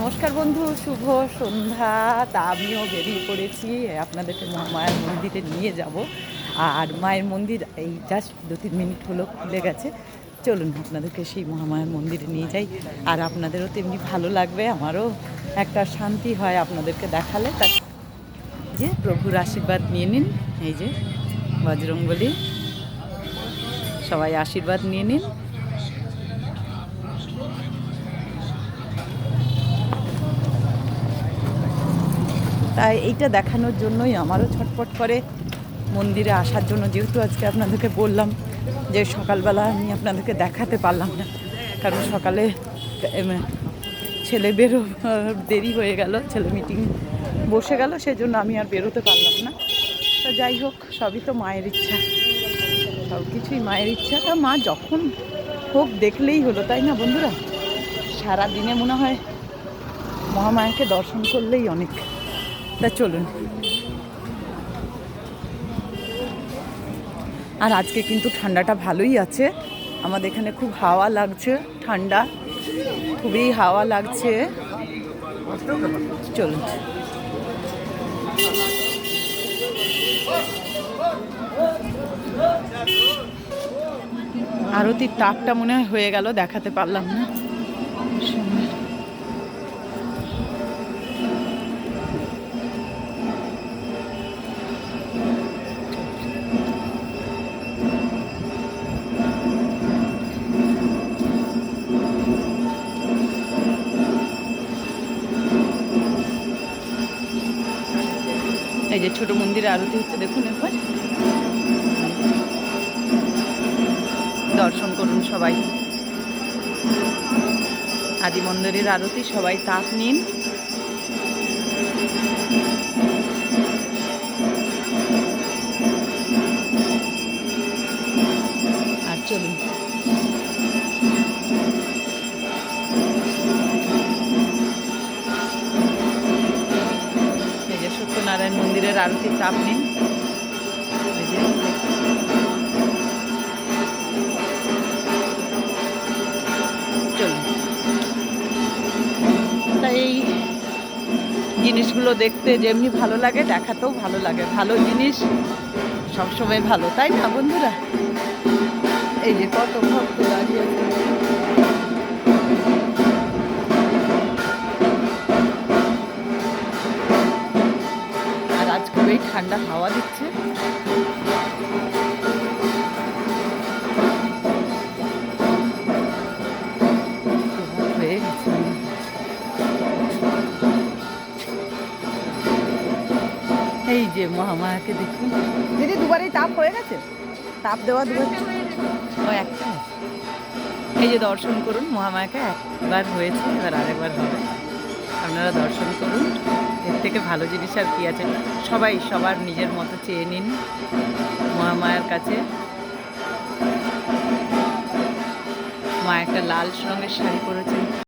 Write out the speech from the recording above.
নমস্কার বন্ধু, শুভ সন্ধ্যা। তা আমিও বেরিয়ে পড়েছি। আপনাদেরকে মহামায়ার মন্দিরে নিয়ে যাব। আর মায়ের মন্দির, এই জাস্ট দু তিন মিনিট হলো, খুলে গেছে। চলুন, আপনাদেরকে সেই মহামায়ার মন্দিরে নিয়ে যাই। আর আপনাদেরও তেমনি ভালো লাগবে, আমারও একটা শান্তি হয় আপনাদেরকে দেখালে। তা যে প্রভুর আশীর্বাদ নিয়ে নিন, এই যে বজরংবলী। সবাই আশীর্বাদ নিয়ে নিন। তাই এইটা দেখানোর জন্যই আমারও ছটপট করে মন্দিরে আসার জন্য, যেহেতু আজকে আপনাদেরকে বললাম যে সকালবেলা আমি আপনাদেরকে দেখাতে পারলাম না। কারণ সকালে ছেলে বেরো, দেরি হয়ে গেল, ছেলে মিটিং বসে গেল, সেজন্য আমি আর বেরোতে পারলাম না। তো যাই হোক, সবই তো মায়ের ইচ্ছা। সব কিছুই মায়ের ইচ্ছা। তা মা যখন হোক দেখলেই হলো, তাই না বন্ধুরা? সারা দিনে মনে হয় মহামায়াকে দর্শন করলেই অনেক। তা চলুন। আর আজকে কিন্তু ঠান্ডাটা ভালোই আছে। আমাদের এখানে খুব হাওয়া লাগছে, ঠান্ডা। খুবই হাওয়া লাগছে। চলুন। আরতির টাকটা মনে হয় হয়ে গেল, দেখাতে পারলাম না। এই যে ছোট মন্দিরে আরতি হচ্ছে, দেখুন একবার দর্শন করুন সবাই। আদি মন্দিরের আরতি, সবাই তাপ নিন। মন্দিরের আরতির তাপ নিন। চলুন। তাই এই জিনিসগুলো দেখতে যেমনি ভালো লাগে, দেখাতেও ভালো লাগে। ভালো জিনিস সবসময় ভালো, তাই না বন্ধুরা? এই যে কত ভক্ত দাঁড়িয়ে খুবই ঠান্ডা হাওয়া দিচ্ছে। হয়ে গেছে। এই যে মহামায়াকে দেখুন। দিদি দুবারই তাপ হয়ে গেছে? তাপ দেওয়া দুবার ও একটা। এই যে দর্শন করুন মহামায়াকে একবার হয়েছে এবার আরেকবার হবে। আপনারা দর্শন করুন। থেকে ভালো জিনিস আর কি আছে। সবাই সবার নিজের মতো চেয়ে নিন মহামায়ার কাছে। মা একটা লাল রঙের শাড়ি পরেছেন।